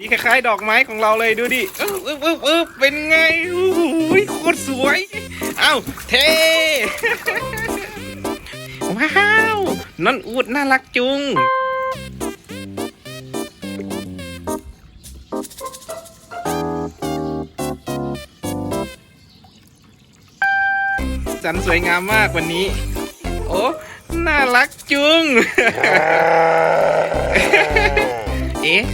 สีคล้ายๆ ดอกไม้ของเราเลยดูดิเออเออเออเป็นไงโอ้โหโคตรสวย เอ้าเท่ว้าวน้อนอูดน่ารักจุง สันสวยงามมากวันนี้ โอ้ น่ารักจุง เอ๊ะ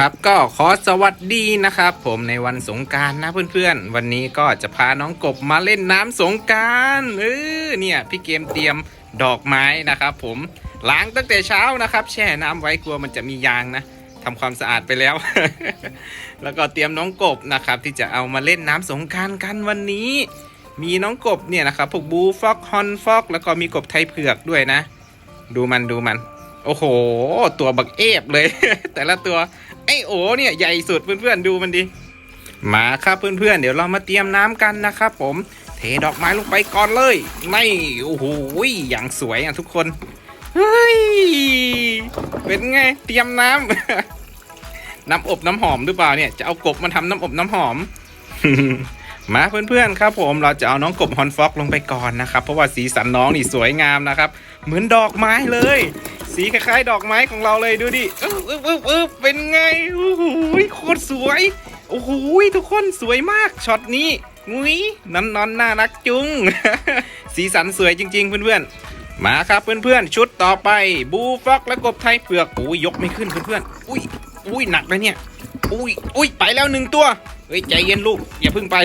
ครับก็ขอสวัสดีนะครับ ผมในวันสงการนะเพื่อนๆ วันนี้ก็จะพาน้องกบมาเล่นน้ำสงการเออเนี่ยพี่เกมเตรียมดอกไม้นะครับ ผมล้างตั้งแต่เช้านะครับ แช่น้ำไว้กลัวมันจะมียางนะทำความสะอาดไปแล้ว แล้วก็เตรียมน้องกบนะครับ ที่จะเอามาเล่นน้ำสงการกันวันนี้ มีน้องกบเนี่ยนะครับพวกบูฟอกฮอนฟอก แล้วก็มีกบไทยเผือกด้วยนะ ดูมันดูมันโอ้โห ตัวบักเอฟเลย แต่ละตัว โอเนี่ยใหญ่สุดเพื่อนๆดูมันดิมาครับเพื่อนๆเดี๋ยวเรามาเตรียมน้ำกันนะครับผมเทดอกไม้ลงไปก่อนเลยไม่โอ้โหอย่างสวยอะทุกคนเฮ้ยเป็นไงเตรียมน้ำน้ำอบน้ำหอมหรือเปล่าเนี่ยจะเอากบมาทำน้ำอบน้ำหอมมาเพื่อนๆครับผมเราจะเอาน้องกบฮอนฟ็อกลงไปก่อนนะครับ เพราะว่าสีสันน้องนี่สวยงามนะครับ เหมือนดอกไม้เลย สีคล้ายๆ ดอกไม้ของเราเลยดูดิเออเออเออเออเป็นไงโอ้โหโคตรสวย โอ้โหทุกคนสวยมากช็อตนี้งุ้ยนอนนอนน่ารักจุง สีสันสวยจริง ๆ เพื่อนๆ มาครับเพื่อนๆ ชุดต่อไปบูฟ็อกและกบไทยเปลือกโอ้ยยกไม่ขึ้นเพื่อนๆ อุ้ยอุ้ยหนักเลยเนี่ย อุ้ยอุ้ยไปแล้วหนึ่งตัว เฮ้ยใจเย็นลูกอย่าเพิ่งไป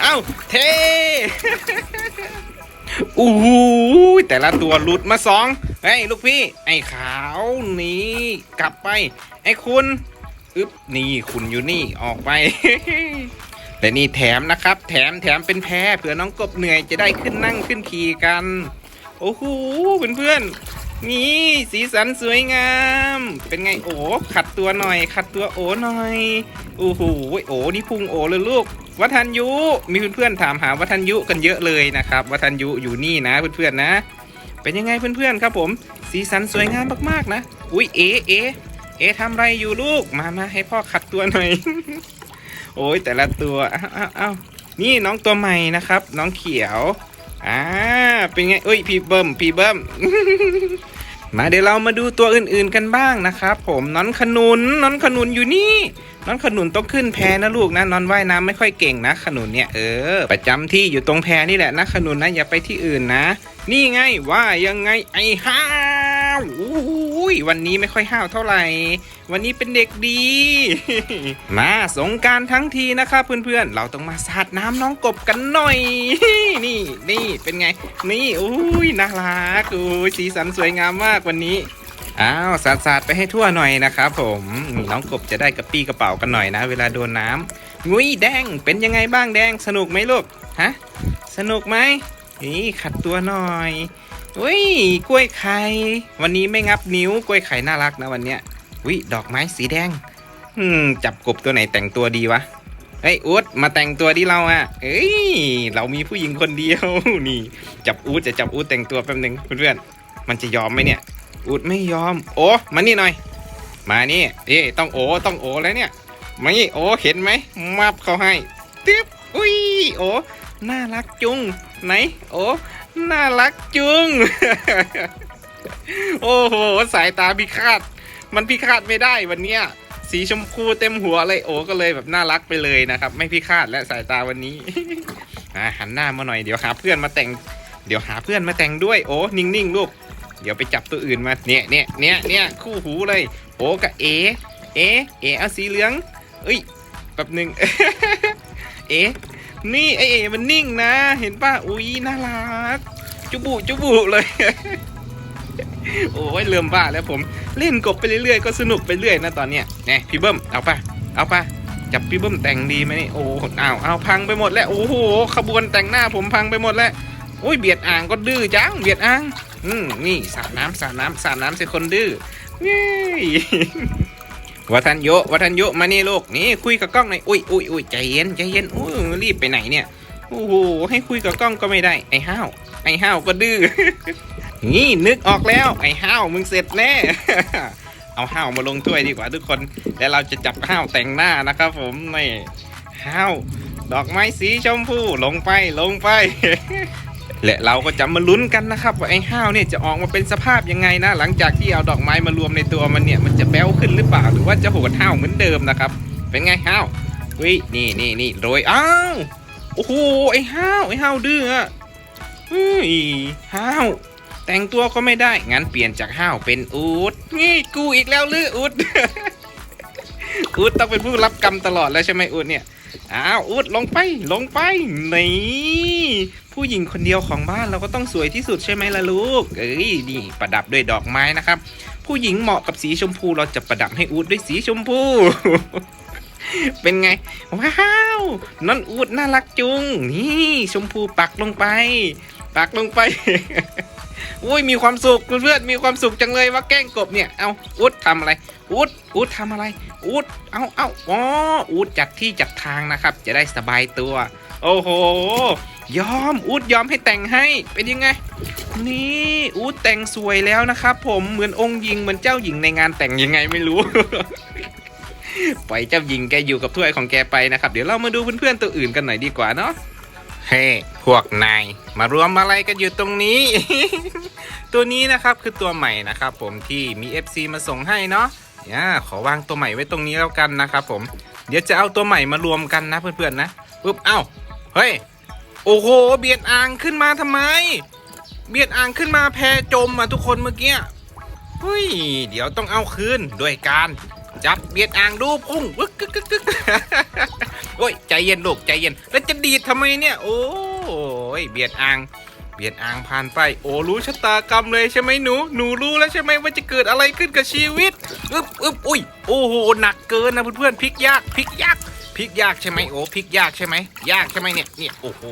เอ้าเท อู้หูแต่ละตัวหลุดมาสองเฮ้ยลูกพี่ ไอ้ขาวนี่กลับไป ไอ้คุณอึบนี่คุณอยู่นี่ออกไปแต่นี่แถมนะครับ แถมแถมเป็นแพ้เผื่อน้องกบเหนื่อยจะได้ขึ้นนั่งขึ้นขี่กัน โอ้โหเพื่อนๆ นี่สีสันสวยงาม เป็นไงโอ้ขัดตัวหน่อย ขัดตัวโอหน่อยโอ้โหโอ้นี่พุงโอเลยลูกวัฒนยุมีเพื่อนๆถามหาวัฒนยุกันเยอะเลยนะครับวัฒนยุอยู่นี่นะเพื่อนๆนะ เป็นยังไงเพื่อนๆครับผม สีสันสวยงามมากๆนะอุ้ยเอ๋เอ๋เอ๋ทำไรอยู่ลูกมามาให้พ่อขัดตัวหน่อย โอ้ยแต่ละตัวอ้าวอ้าวอ้าวนี่น้องตัวใหม่นะครับ น้องเขียว อ่าเป็นไงเอ้ยพี่เบิ้มพี่เบิ้มมาเดี๋ยวเรามาดูตัวอื่นๆกันบ้างนะครับผมนอนขนุนนอนขนุนอยู่นี่นอนขนุนต้องขึ้นแพนะลูกนะนอนว่ายน้ำไม่ค่อยเก่งนะ ขนุนเนี่ยเออประจำที่อยู่ตรงแพนี่แหละนะขนุนนะอย่าไปที่อื่นนะ นี่ไงว่ายังไงไอ้ห้าว อุ้ยวันนี้ไม่ค่อยห้าวเท่าไหร่ วันนี้เป็นเด็กดี มาสงการทั้งทีนะครับเพื่อนๆ เราต้องมาสาดน้ำน้องกบกันหน่อย นี่นี่เป็นไง นี่อุ้ยน่ารักอุ้ยสีสันสวยงามมากวันนี้อ้าวสาดสาดไปให้ทั่วหน่อยนะครับผมน้องกบจะได้กระปี้กระเป๋ากันหน่อยนะ เวลาโดนน้ำงุ้ยแดงเป็นยังไงบ้างแดงสนุกไหมลูกฮะสนุกไหมนี่ขัดตัวหน่อย อุ้ยกล้วยไข่ วันนี้ไม่งับนิ้วกล้วยไข่น่ารักนะวันเนี้ยอุ้ยดอกไม้สีแดง อืม จับกบตัวไหนแต่งตัวดีวะเฮ้ยอูดมาแต่งตัวดิเราอะเอ้ยเรามีผู้หญิงคนเดียวนี่ จับอูดจะจับอูดแต่งตัวแป๊บหนึงเพื่อนๆมันจะยอมไหมเนี่ยอุดไม่ยอม โอ้มานี่หน่อย มานี่เอ๊ะต้องโอต้องโอแล้วเนี่ยมานี่โอเห็นไหมมับเขาให้ติ๊บอุ้ยโอน่ารักจุงไหนโอ น่ารักจุง โอ้โห สายตาพิฆาต มันพิฆาตไม่ได้วันเนี้ย สีชมพูเต็มหัวเลยโอ้ก็เลยแบบน่ารักไปเลยนะครับ ไม่พิฆาตและสายตาวันนี้ อะหันหน้ามาหน่อยเดี๋ยวหาเพื่อนมาแต่ง เดี๋ยวหาเพื่อนมาแต่งด้วยโอ้นิ่งๆลูก เดี๋ยวไปจับตัวอื่นมา เนี่ยเนี่ยเนี่ยเนี่ยคู่หูเลย โอ้กับเอ เอ เอเอาสีเหลือง เอ้ยแป๊บหนึ่งเอนี่ไอเอมันนิ่งนะ เห็นป่ะ อุ้ยน่ารัก จุบุจุบุเลย โอ้ยเริ่มบ้าแล้วผมเล่นกบไปเรื่อยๆก็สนุกไปเรื่อยนะตอนเนี้ยแน่พี่เบิ้มเอาปะเอาปะจับพี่เบิ้มแต่งดีไหมนี่โอ้อ้าวเอาพังไปหมดแล้วโอ้โหขบวนแต่งหน้าผมพังไปหมดแล้วโอ้ยเบียดอ่างก็ดื้อจังเบียดอ่างอืมนี่สาดน้ำสาดน้ำสาดน้ำใส่คนดื้อเย้วัฒนโยวัฒนโยมานี่ลูกนี่คุยกับกล้องหน่อยอุ้ยอุ้ยอุ้ยใจเย็นใจเย็นอุ้ยรีบไปไหนเนี่ยโอ้โหให้คุยกับกล้องก็ไม่ได้ไอ้ห้าว ไอ้ห้าวก็ดื้อ นี่นึกออกแล้ว ไอ้ห้าวมึงเสร็จแน่ เอาห้าวมาลงถ้วยดีกว่าทุกคน แล้วเราจะจับห้าวแต่งหน้านะครับผมนี่ห้าวดอกไม้สีชมพูลงไปลงไปและเราก็จะมาลุ้นกันนะครับ ว่าไอ้ห้าวเนี่ยจะออกมาเป็นสภาพยังไงนะ หลังจากที่เอาดอกไม้มารวมในตัวมันเนี่ยมันจะแบ้วขึ้นหรือเปล่าหรือว่าจะโหดห้าวเหมือนเดิมนะครับ เป็นไงห้าววินี่นี่นี่โรยอ้าวโอ้โหไอ้ห้าวไอ้ห้าวดื้ออะ เฮ้ยห้าว แต่งตัวก็ไม่ได้ งั้นเปลี่ยนจากห้าวเป็นอูดนี่กูอีกแล้วลืออูดอูดต้องเป็นผู้รับกรรมตลอดแล้วใช่ไหมอูดเนี่ย อ้าวอุดลงไปลงไปนี่ผู้หญิงคนเดียวของบ้านเราก็ต้องสวยที่สุดใช่ไหมล่ะลูก เอ้ยนี่ประดับด้วยดอกไม้นะครับ ผู้หญิงเหมาะกับสีชมพูเราจะประดับให้อูดด้วยสีชมพูเป็นไง ว้าว น้อนอูดน่ารักจุง นี่ ชมพูปักลงไป ปักลงไป อุ้ยมีความสุขเพื่อนๆมีความสุขจังเลยว่าแกล้งกบเนี่ย เอาอุดทำอะไร อุดอุดทำอะไร อุดเอาเอาอ๋ออุดจัดที่จัดทางนะครับ จะได้สบายตัว โอ้โห ยอมอุดยอมให้แต่งให้ เป็นยังไง นี่อุดแต่งสวยแล้วนะครับ ผมเหมือนองค์หญิงเหมือนเจ้าหญิงในงานแต่งยังไงไม่รู้ปล่อยเจ้าหญิงแกอยู่กับถ้วยของแกไปนะครับ เดี๋ยวเรามาดูเพื่อนๆตัวอื่นกันหน่อยดีกว่าเนาะ เฮ้ พวกนาย มารวมอะไรกันอยู่ตรงนี้ ตัวนี้นะครับคือตัวใหม่นะครับผมที่มี FC มาส่งให้เนาะเนี่ยขอวางตัวใหม่ไว้ตรงนี้แล้วกันนะครับผม เดี๋ยวจะเอาตัวใหม่มารวมกันนะเพื่อนๆนะปุ๊บเอ้า เฮ้ย โอ้โห เบียดอ่างขึ้นมาทำไม เบียดอ่างขึ้นมาแพจมอะทุกคนเมื่อกี้เฮ้ย เดี๋ยวต้องเอาคืนด้วยการจับเบียดอ่างดูพุ่งวึกกึกกึก โอ้ยใจเย็นลูกใจเย็น แล้วจะดีดทำไมเนี่ย โอ้ยเบียดอ่าง เบียดอ่างผ่านไป โอ้รู้ชะตากรรมเลยใช่ไหมหนู หนูรู้แล้วใช่ไหมว่าจะเกิดอะไรขึ้นกับชีวิตอึบอึบอุ้ยโอ้โหหนักเกินนะเพื่อนๆพลิกยากพลิกยากพลิกยากใช่ไหมโอ้พลิกยากใช่ไหมยากใช่ไหมเนี่ยเนี่ยโอ้โห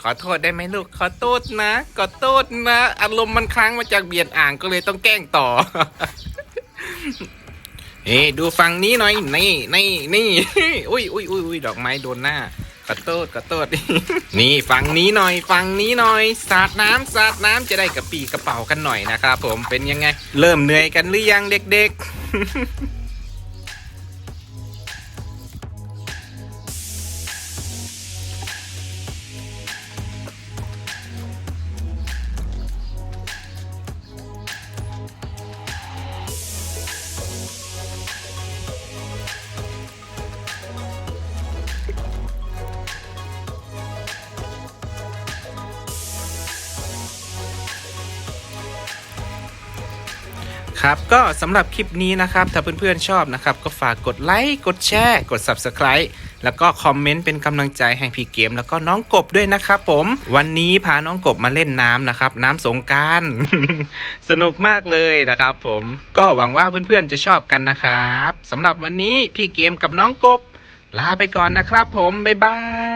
ขอโทษได้ไหมลูกขอโทษนะขอโทษนะ อารมณ์มันค้างมาจากเบียดอ่างก็เลยต้องแกล้งต่อ เฮ้ดูฝั่งนี้หน่อย นี่นี่นี่อุ้ยอุ้ยอุ้ยอุ้ยดอกไม้โดนหน้าขอโทษขอโตดนี่ฝั่งนี้หน่อยฝั่งนี้หน่อย สาดน้ำสาดน้ำจะได้กระปีกระเป๋ากันหน่อยนะครับผมเป็นยังไง เริ่มเหนื่อยกันหรือยังเด็กๆ ครับ ก็สำหรับคลิปนี้นะครับ ถ้าเพื่อนๆชอบนะครับ ก็ฝากกดไลค์ กดแชร์ กด Subscribe แล้วก็คอมเมนต์เป็นกำลังใจให้พี่เกม แล้วก็น้องกบด้วยนะครับผม วันนี้พาน้องกบมาเล่นน้ำนะครับ น้ำสงการ สนุกมากเลยนะครับผม ก็หวังว่าเพื่อนๆจะชอบกันนะครับสำหรับวันนี้พี่เกมกับน้องกบ ลาไปก่อนนะครับผม บ๊ายบาย